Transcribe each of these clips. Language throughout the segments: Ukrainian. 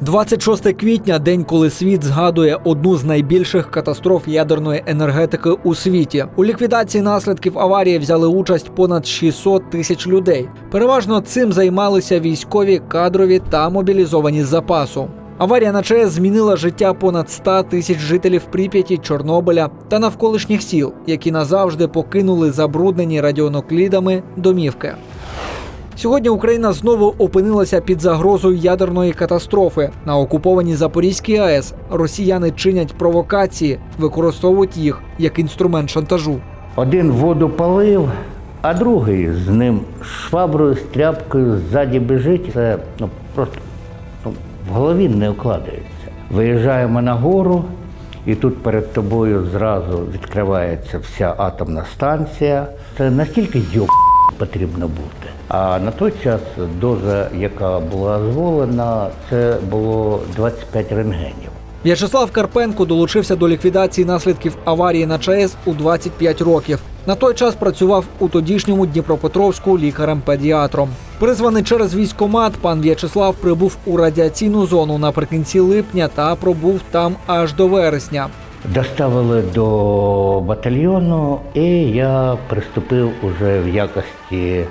26 квітня день, коли світ згадує одну з найбільших катастроф ядерної енергетики у світі. У ліквідації наслідків аварії взяли участь понад 600 тисяч людей. Переважно цим займалися військові, кадрові та мобілізовані з запасу. Аварія на ЧАЕС змінила життя понад 100 тисяч жителів Прип'яті, Чорнобиля та навколишніх сіл, які назавжди покинули забруднені радіонуклідами домівки. Сьогодні Україна знову опинилася під загрозою ядерної катастрофи. На окупованій Запорізькій АЕС росіяни чинять провокації, використовують їх як інструмент шантажу. Один воду полив, а другий з ним шваброю, з тряпкою ззаді біжить. Це ну, просто ну, в голові не укладається. Виїжджаємо на гору, і тут перед тобою зразу відкривається вся атомна станція. Це настільки йоб потрібно бути. А на той час доза, яка була дозволена, це було 25 рентгенів. В'ячеслав Карпенко долучився до ліквідації наслідків аварії на ЧАЕС у 25 років. На той час працював у тодішньому Дніпропетровську лікарем-педіатром. Призваний через військомат, пан В'ячеслав прибув у радіаційну зону наприкінці липня та пробув там аж до вересня. Доставили до батальйону, і я приступив уже в якості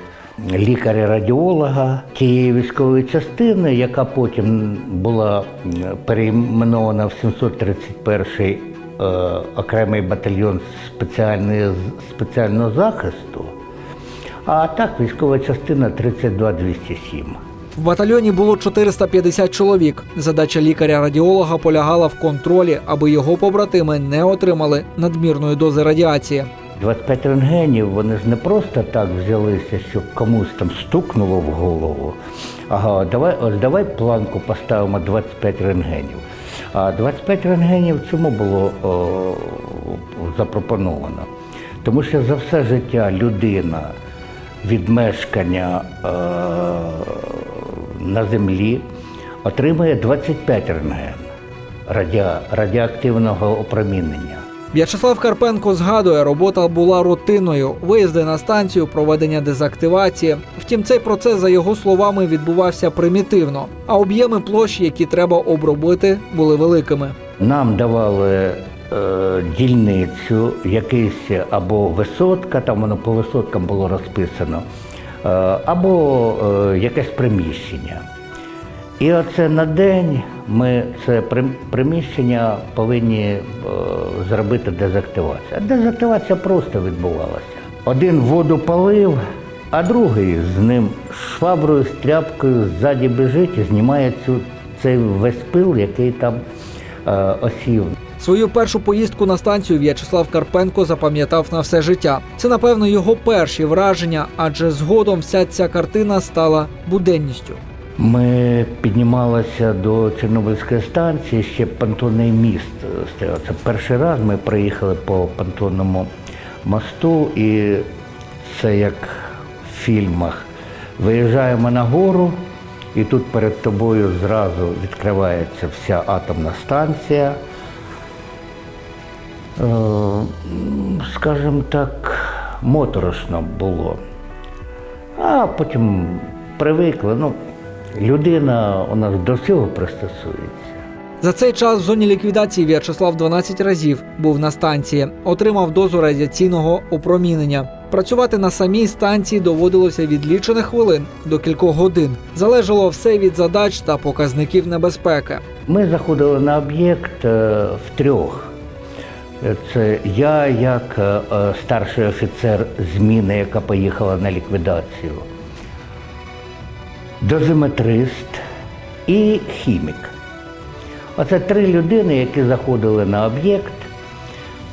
лікаря-радіолога тієї військової частини, яка потім була м, перейменована в 731-й е, окремий батальйон спеціального захисту. А так, військова частина 32207. В батальйоні було 450 чоловік. Задача лікаря-радіолога полягала в контролі, аби його побратими не отримали надмірної дози радіації. 25 рентгенів, вони ж не просто так взялися, щоб комусь там стукнуло в голову. Ага, давай, ось давай планку поставимо 25 рентгенів. А 25 рентгенів чому було о, запропоновано? Тому що за все життя людина від мешкання е, на землі отримує 25 рентген радіа, радіоактивного опромінення. В'ячеслав Карпенко згадує, робота була рутинною: виїзди на станцію, проведення дезактивації. Втім, цей процес, за його словами, відбувався примітивно, а об'єми площ, які треба обробити, були великими. Нам давали е, дільницю, якийсь або висотка, там воно по висоткам було розписано, е, або е, якесь приміщення. І оце на день ми це приміщення повинні е, зробити дезактивацію. Дезактивація просто відбувалася. Один воду полив, а другий з ним шваброю, з тряпкою ззаді біжить і знімає цю, цей весь пил, який там е, осів. Свою першу поїздку на станцію В'ячеслав Карпенко запам'ятав на все життя. Це, напевно, його перші враження, адже згодом вся ця картина стала буденністю. Ми піднімалися до Чорнобильської станції, ще понтонний міст стояв. Це перший раз ми приїхали по понтонному мосту, і це як в фільмах. Виїжджаємо на гору, і тут перед тобою зразу відкривається вся атомна станція. Е, Скажімо так, моторошно було. А потім привикли. Ну, людина у нас до всього пристосується. За цей час в зоні ліквідації В'ячеслав 12 разів був на станції, отримав дозу радіаційного опромінення. Працювати на самій станції доводилося від лічених хвилин до кількох годин. Залежало все від задач та показників небезпеки. Ми заходили на об'єкт е, втрьох. Е, Це я як е, старший офіцер зміни, яка поїхала на ліквідацію, дозиметрист і хімік. Оце три людини, які заходили на об'єкт.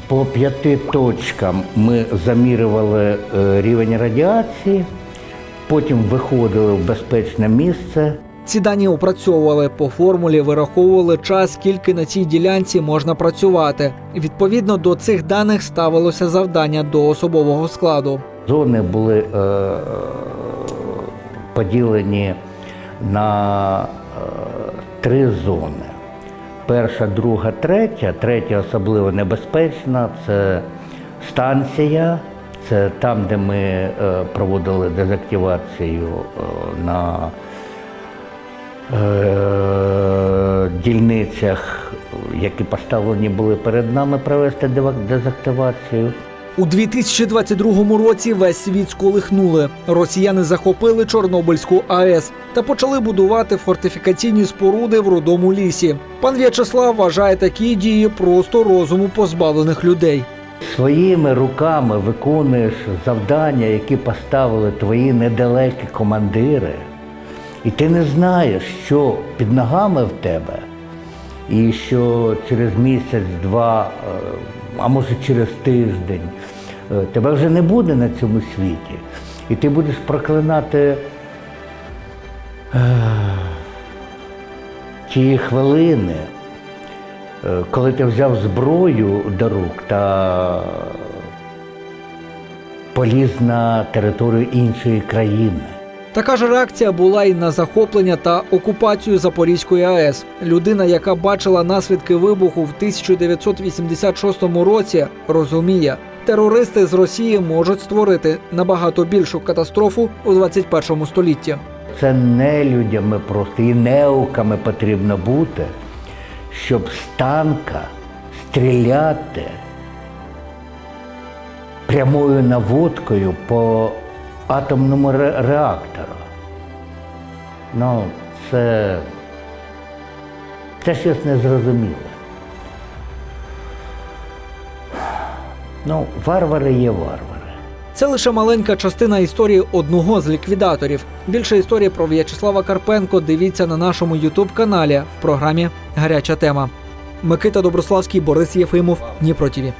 По п'яти точкам ми замірювали е, рівень радіації, потім виходили в безпечне місце. Ці дані опрацьовували по формулі, вираховували час, скільки на цій ділянці можна працювати. Відповідно до цих даних ставилося завдання до особового складу. Зони були е, поділені на е, три зони. Перша, друга, третя. Третя особливо небезпечна це станція, це там, де ми е, проводили дезактивацію е, на дільницях, які поставлені були перед нами, провести дезактивацію. У 2022 році весь світ сколихнули. Росіяни захопили Чорнобильську АЕС та почали будувати фортифікаційні споруди в родому лісі. Пан В'ячеслав вважає такі дії просто розуму позбавлених людей. Своїми руками виконуєш завдання, які поставили твої недалекі командири, і ти не знаєш, що під ногами в тебе, і що через місяць, два, е, а може через тиждень, е, тебе вже не буде на цьому світі. І ти будеш проклинати е, ті хвилини, Е, коли ти взяв зброю до рук та поліз на територію іншої країни. Така ж реакція була і на захоплення та окупацію Запорізької АЕС. Людина, яка бачила наслідки вибуху в 1986 році, розуміє, терористи з Росії можуть створити набагато більшу катастрофу у 21 столітті. Це не людями просто і неуками потрібно бути, щоб з танка стріляти прямою наводкою по атомному реактору. Ну, це, це щось незрозуміле. Ну, варвари є варвари. Це лише маленька частина історії одного з ліквідаторів. Більше історії про В'ячеслава Карпенко дивіться на нашому ютуб каналі в програмі Гаряча тема. Микита Доброславський, Борис Єфимов, Дніпро ТІВІ.